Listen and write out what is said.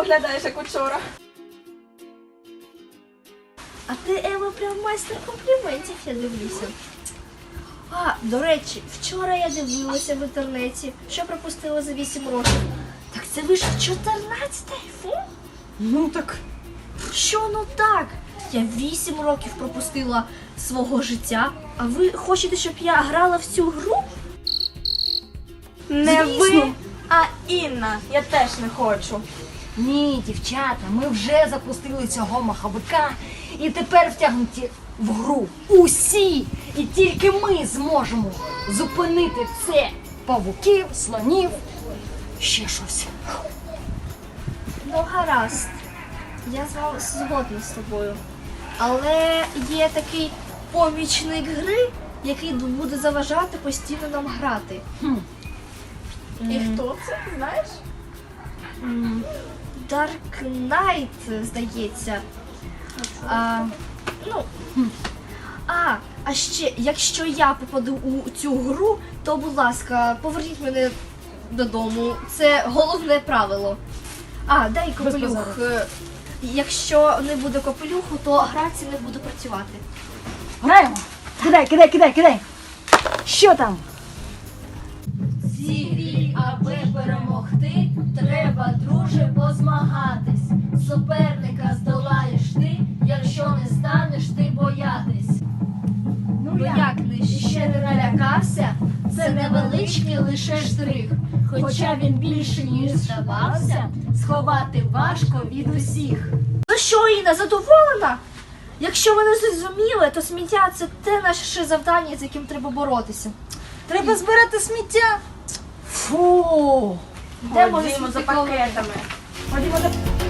виглядаєш як учора. А ти, Ева, прям майстер компліментів, я дивлюся. А, до речі, вчора я дивилася в інтернеті, що пропустила за 8 років. Так це ви ж 14 айфон? Ну так. Що ну так? Я 8 років пропустила свого життя, а ви хочете, щоб я грала в цю гру? Не Звісно. ви, а Інна. Я теж не хочу. Ні, дівчата, ми вже запустили цього маховика і тепер втягнуті в гру усі. І тільки ми зможемо зупинити це павуків, слонів, ще щось. Ну, гаразд. Я згодна з тобою. Але є такий помічник гри, який буде заважати постійно нам грати. І хто це, знаєш? М, Dark Knight, здається. А, ну, а, а ще, якщо я попаду у цю гру, то, будь ласка, поверніть мене додому. Це головне правило. А, дай капелюх. Е, Якщо не буде капелюху, то гра ця не буде працювати. Граємо! Кидай, кидай, кидай, кидай! Що там? Невеличкий лише штрих. Хоча він більше, ніж здавався, сховати важко від усіх. Ну що, Інна, задоволена? Якщо ви не зрозуміли, то сміття це те наше завдання, з яким треба боротися. Треба збирати сміття. Фу. Де Ходімо за пакетами. Ходімо до